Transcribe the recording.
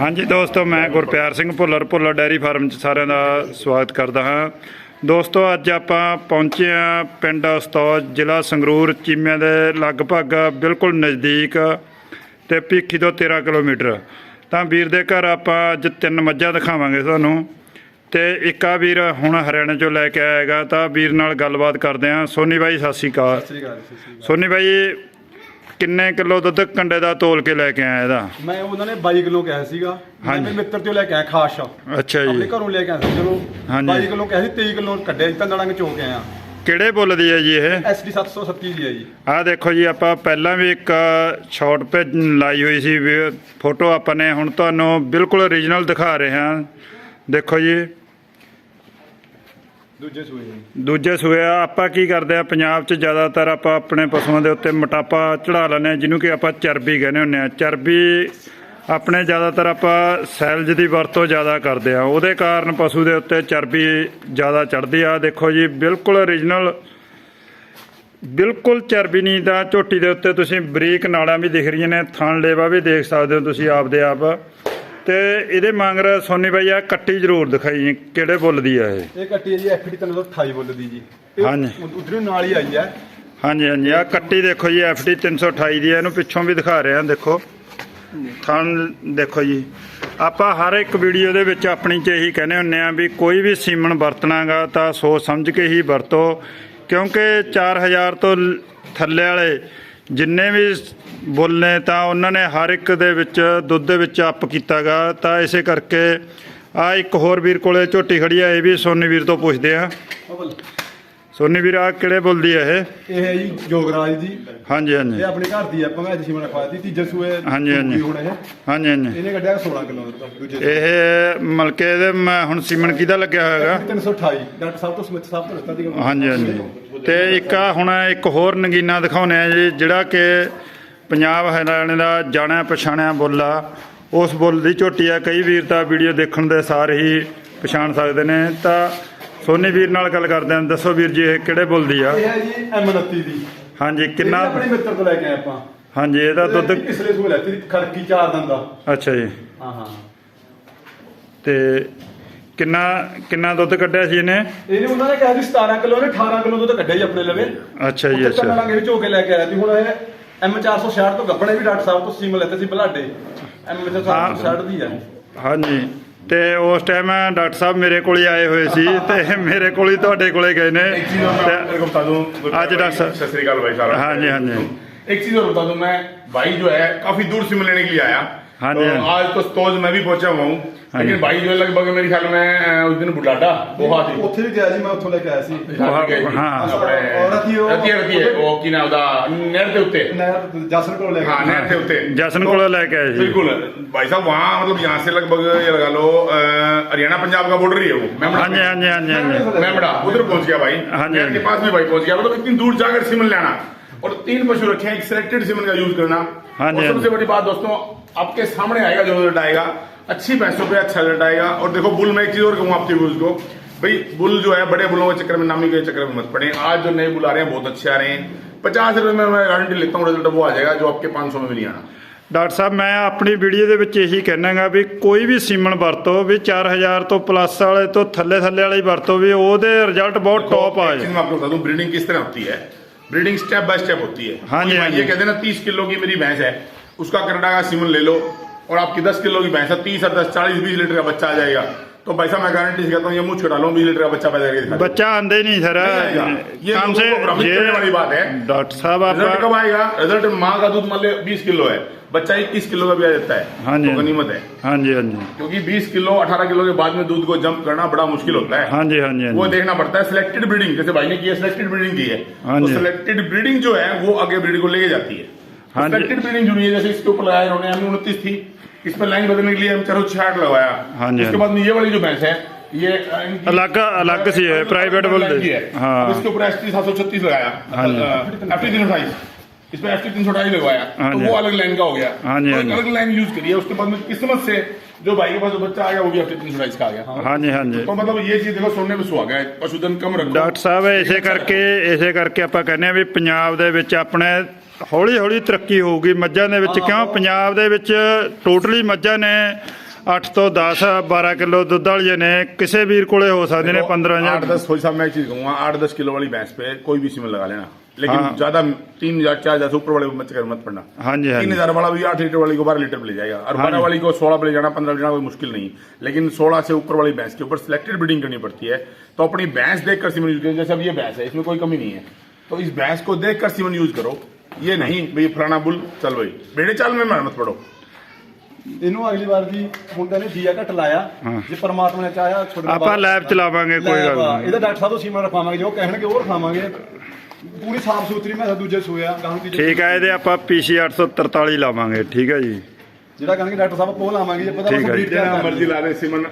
ਹਾਂਜੀ ਦੋਸਤੋ ਮੈਂ ਗੁਰਪਿਆਰ ਸਿੰਘ ਭੁੱਲਰ ਭੁੱਲਰ ਡੈਰੀ ਫਾਰਮ 'ਚ ਸਾਰਿਆਂ ਦਾ ਸਵਾਗਤ ਕਰਦਾ ਹਾਂ। ਦੋਸਤੋ ਅੱਜ ਆਪਾਂ ਪਹੁੰਚੇ ਹਾਂ ਪਿੰਡ ਅਸਤੌਜ ਜ਼ਿਲ੍ਹਾ ਸੰਗਰੂਰ ਚੀਮਿਆਂ ਦੇ ਲਗਭਗ ਬਿਲਕੁਲ ਨਜ਼ਦੀਕ ਤੇ ਭੀਖੀ ਤੋਂ 13 ਕਿਲੋਮੀਟਰ। ਤਾਂ ਵੀਰ ਦੇ ਘਰ ਆਪਾਂ ਅੱਜ ਤਿੰਨ ਮੱਝਾਂ ਦਿਖਾਵਾਂਗੇ ਤੁਹਾਨੂੰ ਤੇ ਇੱਕ ਆ ਵੀਰ ਹੁਣ ਹਰਿਆਣੇ ਚੋਂ ਲੈ ਕੇ ਆਏਗਾ ਤਾਂ ਵੀਰ ਨਾਲ ਗੱਲਬਾਤ ਕਰਦੇ ਹਾਂ। ਸੋਨੀ ਬਾਈ ਸਤਿ ਸ਼੍ਰੀ ਅਕਾਲ। ਸੋਨੀ ਬਾਈ ਕਿੰਨੇ ਕਿਲੋ ਦੁੱਧ ਕੰਡੇ ਦਾ ਤੋਲ ਕੇ ਲੈ ਕੇ ਆਇਆ ਇਹਦਾ। ਮੈਂ ਉਹਨਾਂ ਨੇ 22 ਕਿਲੋ ਕਿਹਾ ਸੀਗਾ। ਮੈਂ ਹਾਂਜੀ। ਮੇਰੇ ਮਿੱਤਰ ਤੋਂ ਲੈ ਕੇ ਆਇਆ ਖਾਸ ਅੱਛਾ ਆਪਣੇ ਜੀ ਘਰੋਂ ਲੈ ਕੇ ਆਇਆ ਸੀ ਚਲੋ ਹਾਂਜੀ। 22 ਕਿਲੋ ਕਿਹਾ ਸੀ 23 ਕਿਲੋ ਕੱਢਿਆ ਜੀ ਤੰਦੜਾਂਗ ਚੋ ਕੇ ਆਇਆ। ਕਿਹੜੇ ਬੁੱਲ ਦੀ ਹੈ ਜੀ ਇਹ? ਐਸਡੀ 737 ਦੀ ਹੈ ਜੀ। ਆਹ ਦੇਖੋ ਜੀ ਆਪਾਂ ਪਹਿਲਾਂ ਵੀ ਇੱਕ ਸ਼ਾਰਟ ਪੇ ਲਾਈ ਹੋਈ ਸੀ ਫੋਟੋ ਆਪਾਂ ਨੇ ਹੁਣ ਤੁਹਾਨੂੰ ਬਿਲਕੁਲ ਓਰੀਜਨਲ ਦਿਖਾ ਰਹੇ ਹਾਂ। ਦੇਖੋ ਜੀ ਦੂਜੇ ਸੂਏ ਜੀ। ਦੂਜੇ ਸੂਏ ਆਪਾਂ ਕੀ ਕਰਦੇ ਆ, ਪੰਜਾਬ 'ਚ ਜ਼ਿਆਦਾਤਰ ਆਪਾਂ ਆਪਣੇ ਪਸ਼ੂਆਂ ਦੇ ਉੱਤੇ ਮੋਟਾਪਾ ਚੜਾ ਲੈਂਦੇ ਆ, ਜਿਹਨੂੰ ਕਿ ਆਪਾਂ ਚਰਬੀ ਕਹਿੰਦੇ ਹੁੰਦੇ ਆ। ਚਰਬੀ ਆਪਣੇ ਜ਼ਿਆਦਾਤਰ ਆਪਾਂ ਸੈਲਜ ਦੀ ਵਰਤੋਂ ਜ਼ਿਆਦਾ ਕਰਦੇ ਆ। ਉਹਦੇ ਕਾਰਨ ਪਸ਼ੂ ਦੇ ਉੱਤੇ ਚਰਬੀ ਜ਼ਿਆਦਾ ਚੜਦੀ ਆ। ਦੇਖੋ ਜੀ, ਬਿਲਕੁਲ ਓਰੀਜਨਲ ਬਿਲਕੁਲ ਚਰਬੀ ਨਹੀਂ ਦਾ ਝੋਟੀ ਦੇ ਉੱਤੇ ਤੁਸੀਂ ਬਰੀਕ ਨਾੜਾਂ ਵੀ ਦਿਖ ਰਹੀਆਂ ਨੇ ਥਣ ਲੇਵਾ ਵੀ ਦੇਖ ਸਕਦੇ ਹੋ ਤੁਸੀਂ ਆਪਦੇ ਆਪ। ਤੇ ਇਹਦੇ ਮੰਗਰ ਸੋਨੀ ਬਾਈ ਆ ਕੱਟੀ ਜ਼ਰੂਰ ਦਿਖਾਈ ਜੀ, ਕਿਹੜੇ ਬੁੱਲ ਦੀ ਆ ਇਹ? ਇਹ ਕੱਟੀ ਹੈ ਜੀ ਐਫਡੀ 328 ਬੁੱਲ ਦੀ ਜੀ। ਹਾਂਜੀ। ਉਧਰੋਂ ਨਾਲ ਹੀ ਆਈ ਹੈ ਹਾਂਜੀ ਹਾਂਜੀ ਆ ਕੱਟੀ ਦੇਖੋ ਜੀ FD 328 ਦੀ ਹੈ ਇਹਨੂੰ ਪਿੱਛੋਂ ਵੀ ਦਿਖਾ ਰਹੇ ਹਾਂ ਦੇਖੋ। ਥਣ ਦੇਖੋ ਜੀ। ਆਪਾਂ ਹਰ ਇੱਕ ਵੀਡੀਓ ਦੇ ਵਿੱਚ ਆਪਣੀ ਚ ਇਹੀ ਕਹਿੰਦੇ ਹੁੰਨੇ ਆ ਵੀ ਕੋਈ ਵੀ ਸੀਮਨ ਵਰਤਣਾਗਾ ਤਾਂ ਸੋਚ ਸਮਝ ਕੇ ਹੀ ਵਰਤੋ ਕਿਉਂਕਿ 4000 ਤੋਂ ਲ- ਥੱਲੇ ਵਾਲੇ ਜਿੰਨੇ ਵੀ ਬੁੱਲ ਨੇ ਤਾਂ ਉਹਨਾਂ ਨੇ ਹਰ ਇੱਕ ਦੇ ਵਿੱਚ ਦੁੱਧ ਦੇ ਵਿੱਚ ਅਪ ਕੀਤਾਗਾ। ਤਾਂ ਇਸੇ ਕਰਕੇ ਆ ਇੱਕ ਹੋਰ ਵੀਰ ਕੋਲੇ ਝੋਟੀ ਖੜੀ ਆ ਇਹ ਵੀ ਸੋਨੀ ਵੀਰ ਤੋਂ ਪੁੱਛਦੇ ਆ। ਸੋਨੀ ਵੀਰ ਆ ਕਿਹੜੇ ਬੁੱਲ ਦੀ ਆ ਇਹ? ਇਹ ਹੈ ਜੀ ਜੋਗਰਾਜ ਦੀ। ਹਾਂਜੀ ਹਾਂਜੀ। ਇਹ ਆਪਣੇ ਘਰ ਦੀ ਆਪਾਂ ਮੈਂ ਅੱਜ ਸੀਮਨ ਰਖਵਾਇਆ ਸੀ ਤੀਜੇ ਸੂਏ ਹਾਂਜੀ, ਹਾਂਜੀ। ਹੁਣ ਇਹ। ਹਾਂਜੀ ਹਾਂਜੀ। ਇਹਨੇ ਕੱਢਿਆ 16 ਕਿਲੋ ਦਾ ਦੂਜੇ ਇਹ ਮਲਕੇ ਦੇ ਮੈਂ ਹੁਣ ਸੀਮਨ ਕਿਹਦਾ ਲੱਗਿਆ ਹੋਇਆਗਾ 328 ਡਾਕਟਰ ਸਾਹਿਬ ਤੋਂ ਸਮਿਤ ਸਾਹਿਬ ਤੋਂ ਲੱਤਾ ਦੀ ਹਾਂਜੀ ਹਾਂਜੀ। ਤੇ ਇੱਕ ਆ ਹੁਣ ਇੱਕ ਹੋਰ ਨਗੀਨਾ ਦਿਖਾਉਣੇ ਆ ਜੀ ਜਿਹੜਾ ਕਿ ਪੰਜਾਬ ਹਰਿਆਣੇ ਦਾ ਜਾਣਿਆ ਪਛਾਣਿਆ ਬੁੱਲ ਆ। ਉਸ ਬੁੱਲ ਦੀ ਝੋਟੀ ਆ। ਕਈ ਵੀਰ ਤਾਂ ਵੀਡੀਓ ਦੇਖਣ ਦੇ ਸਾਰ ਹੀ ਪਛਾਣ ਸਕਦੇ ਨੇ। ਤਾਂ ਸੋਨੀ ਵੀਰ ਨਾਲ ਗੱਲ ਕਰਦੇ ਹਾਂ। ਦੱਸੋ ਵੀਰ ਜੀ ਇਹ ਕਿਹੜੇ ਬੁੱਲ ਦੀ ਆ? ਇਹ ਹੈ ਜੀ M29 ਦੀ। ਹਾਂਜੀ ਕਿੰਨਾ ਆਪਣੇ ਮਿੱਤਰ ਤੋਂ ਲੈ ਕੇ ਆਏ ਆਪਾਂ। ਹਾਂਜੀ ਇਹਦਾ ਦੁੱਧ ਪਿਛਲੇ ਸੂਏ ਲੈਤੀ ਖੜਕੀ ਚਾਰ ਦਿਨ ਦਾ। ਅੱਛਾ ਜੀ। ਹਾਂ ਹਾਂ। ਤੇ ਕਿੰਨਾ ਕਿੰਨਾ ਦੁੱਧ ਕੱਢਿਆ ਸੀ ਇਹਨੇ ਇਹਨੇ ਉਹਨਾਂ ਨੇ ਕਿਹਾ ਸੀ 17 ਕਿਲੋ ਨੇ 18 ਕਿਲੋ ਦੁੱਧ ਕੱਢਿਆ ਜੀ ਆਪਣੇ ਲਵੇ ਅੱਛਾ ਜੀ ਉੱਥੇ ਅੱਛਾ ਕੰਨਾਂ ਵਿੱਚ ਹੋ ਕੇ ਲੈ ਕੇ ਆਇਆ ਸੀ ਹੁਣ ਇਹ M460 ਤੋਂ ਗੱਬਣੇ ਵੀ ਡਾਕਟਰ ਸਾਹਿਬ ਤੋਂ ਸੀਮ ਲੈਤੇ ਸੀ ਬਲਾਡੇ M460 ਦੀ ਹੈ ਹਾਂਜੀ ਤੇ ਉਸ ਟਾਈਮ ਡਾਕਟਰ ਸਾਹਿਬ ਮੇਰੇ ਕੋਲ ਹੀ ਆਏ ਹੋਏ ਸੀ ਤੇ ਮੇਰੇ ਕੋਲ ਹੀ ਤੁਹਾਡੇ ਕੋਲੇ ਗਏ ਨੇ एक चीज और मैं ਤੇ- आपको बता दूं आज डॉक्टर साहब- सत श्री अकाल भाई साहब हाँ जी, हाँ जी। एक चीज और बता दूं मैं भाई जो है काफी दूर से मिलने के लिए आया हाँ तो जी, हाँ। आज तो तोज मैं भी पहुंचा हुआ हूँ हाँ लेकिन जी। भाई जो है लगभग मेरे ख्याल में अ, उस दिन बुढ़ाडा बोहा थी ਉੱਥੇ ਵੀ ਗਿਆ ਜੀ ਮੈਂ ਉੱਥੋਂ ਲੈ ਕੇ ਆਇਆ ਸੀ हाँ। ਆਪਣੇ ਔਰਤ ਹੀ ਉਹ- ਰਤੀ ਰਤੀ ਹੈ ਉਹ ਕੀ ਨਾਮ ਉਹਦਾ ਨਹਿਰ ਦੇ ਉੱਤੇ ਨਹਿਰ ਜਸਨ ਕੋਲ ਲੈ ਕੇ हाँ नहर के उत्ते ਜਸਨ तो- ਕੋਲੋਂ ਲੈ ਕੇ ਆਏ ਸੀ बिल्कुल भाई साहब वहाँ मतलब यहाँ से लगभग ये लगा लो अ, हरियाणा पंजाब का बॉर्डर ही है वो मेमड़ा ਹਾਂਜੀ ਹਾਂਜੀ ਹਾਂਜੀ ਹਾਂਜੀ मेमड़ा उधर पहुंच गया भाई हाँ जी, नहर हाँ के जी। पास में भाई पहुंच गया मतलब इतनी दूर जाकर सीमन लेना और तीन पशु रखे हैं एक सिलेक्टेड सीमन का यूज करना हाँ जी, और हाँ सबसे बड़ी बात दोस्तों आपके सामने आएगा जो रिजल्ट आएगा अच्छी भैंसों पे अच्छा रिजल्ट आएगा और देखो बुल में एक चीज और कहूँ आपके व्यूज को भाई बुल जो है बड़े बुलों के चक्कर में नामी के चक्कर में मत पड़े आज जो नए बुल आ रहे हैं बहुत अच्छे आ रहे हैं पचास रुपए में मैं गारंटी लेता हूँ रिजल्ट वो आ जाएगा जो आपके पाँच सौ में भी नहीं आना ਡਾਕਟਰ ਸਾਹਿਬ ਮੈਂ ਆਪਣੀ ਵੀਡੀਓ ਦੇ ਵਿੱਚ ਇਹੀ ਕਹਿਣਾਗਾ ਵੀ ਕੋਈ ਵੀ ਸੀਮਨ ਵਰਤੋ ਵੀ 4000 ਤੋਂ ਪਲੱਸ ਵਾਲੇ ਤੋਂ ਥੱਲੇ ਥੱਲੇ ਵਾਲੀ ਵਰਤੋ ਵੀ ਉਹਦੇ ਰਿਜ਼ਲਟ ਬਹੁਤ ਟੌਪ ਆ एक चीज मैं आपको बता दूं ब्रीडिंग किस तरह होती है ब्रीडिंग स्टेप बाय स्टेप होती है। हाँ जी हाँ ये कहते हैं ना तीस किलो की मेरी भैंस है। उसका कनाडा का सीमन ले लो और आपकी दस किलो की भैंस है। तीस और दस चालीस बीस लीटर का बच्चा आ जाएगा। तो भाई साहब मैं गारंटी से कहता हूँ ये मुँह छुटा लो बीस लीटर का बच्चा पैदा करके बच्चा आंदे नहीं सर। ये काम से वाली बात है। डॉक्टर साहब आपका कब आएगा? रिज़ल्ट माँ का दूध मान लो बीस किलो है। बच्चा इक्कीस किलो का भी आ जाता है हाँ जी तो गनीमत है हाँ जी हाँ जी क्योंकि 20 किलो 18 किलो के बाद में दूध को जंप करना बड़ा मुश्किल होता है हाँ जी हाँ जी वो देखना पड़ता है सिलेक्टेड ब्रीडिंग जैसे भाई ने की सिलेक्टेड ब्रीडिंग की है हाँ तो सिलेक्टेड ब्रीडिंग जो है वो आगे ब्रीडिंग को लेके जाती है सिलेक्टेड ब्रीडिंग जुड़ी है जैसे इसके ऊपर लगाया उन्होंने हमें उनतीस थी इस पर लाइन बदलने के लिए हम चारों छियाठ लगाया हाँ जी इसके बाद ये वाली जो भैंस है ये अलाका अलाका सी है प्राइवेट बोल हाँ इसके ऊपर एस टी सात सौ छत्तीस लगाया इस पर एफ टी तीन सौ अठाईस लगवाया हाँ तो जी। वो अलग लाइन का हो गया हाँ जी, तो हाँ एक जी। अलग लाइन यूज करी है उसके बाद में किस्मत से जो भाई के पास जो बच्चा आ गया वो भी एफ टी तीन सौ अठाईस का आ गया ਹਾਂਜੀ ਹਾਂਜੀ तो मतलब ये चीज देखो सोने पे सुहागा है पशुधन कम रखो ਡਾਕਟਰ ਸਾਹਿਬ ਇਸੇ ਕਰਕੇ ਇਸੇ ਕਰਕੇ ਆਪਾਂ ਕਹਿੰਦੇ ਆ ਵੀ ਪੰਜਾਬ ਦੇ ਵਿੱਚ ਆਪਣੇ ਹੌਲੀ ਹੌਲੀ ਤਰੱਕੀ ਹੋਊਗੀ ਮੱਝਾਂ ਦੇ ਵਿੱਚ ਕਿਉਂ ਪੰਜਾਬ ਦੇ ਵਿੱਚ ਟੋਟਲੀ ਮੱਝਾਂ ਨੇ 8 ਤੋਂ 10 12 ਕਿਲੋ ਦੁੱਧ ਵਾਲੀਆਂ ਨੇ ਕਿਸੇ ਵੀਰ ਕੋਲੇ ਹੋ ਸਕਦੇ ਨੇ 15 ਜਾਂ आठ दस थोड़ी सा मैं एक चीज कहूंगा आठ दस किलो वाली भैंस पे कोई भी सीमन लगा लेना लेकिन हाँ। ज्यादा तीन हजार चार हजार से ऊपर वाले को मत कर मत पड़ना ਹਾਂਜੀ तीन ਹਾਂਜੀ हजार वाला भी आठ लीटर वाली को बारह लीटर पे ले जाएगा और हाँ बारह जी। वाली को सोलह पे ले जाना पंद्रह ले जाना कोई मुश्किल नहीं लेकिन सोलह से ऊपर वाली भैंस के ऊपर सिलेक्टेड ब्रीडिंग करनी पड़ती है तो अपनी भैंस देखकर सीमन यूज करो जैसे अब ये भैंस है इसमें कोई कमी नहीं है तो इस भैंस को देखकर सीमन यूज करो ये नहीं भाई फलाना बुल चल भाई बेड़े चाल में मत पड़ो ਇਹਨੂੰ ਅਗਲੀ ਵਾਰ ਜੀ ਮੁੰਡੇ ਨੇ ਦੀਆ ਘਟ ਲਾਇਆ ਹਾਂ। ਜੇ ਪਰਮਾਤਮਾ ਨੇ ਚਾਹਿਆ ਛੋਟੇ ਆਪਾਂ ਲੈਬ ਚਲਾਵਾਂਗੇ ਕੋਈ ਗੱਲ ਨਹੀਂ ਇਹਦਾ ਡਾਕਟਰ ਸਾਹਿਬ ਤੋਂ ਸੀਮਾ ਰਖਵਾਵਾਂਗੇ ਜੋ ਕਹਿਣਗੇ ਉਹ ਰਖਵਾਵਾਂਗੇ ਪੂਰੀ ਸਾਫ਼ ਸੁਥਰੀ ਮੈਂ ਦੂਜੇ ਸੋਇਆ ਗਾਹਾਂ ਦੀ ਠੀਕ ਹੈ ਇਹਦੇ ਆਪਾਂ ਪੀਸੀ 843 ਲਾਵਾਂਗੇ ਠੀਕ ਆ ਜੀ। ਜਿਹੜਾ ਕਹਿੰਦੇ ਡਾਕਟਰ ਸਾਹਿਬ ਉਹ ਲਾਵਾਂਗੇ ਜੇ ਪਤਾ ਠੀਕ ਹੈ, ਕੰਪਲੀਟ ਮਰਜ਼ੀ ਲਾ ਦੇ ਸਿਮਨ।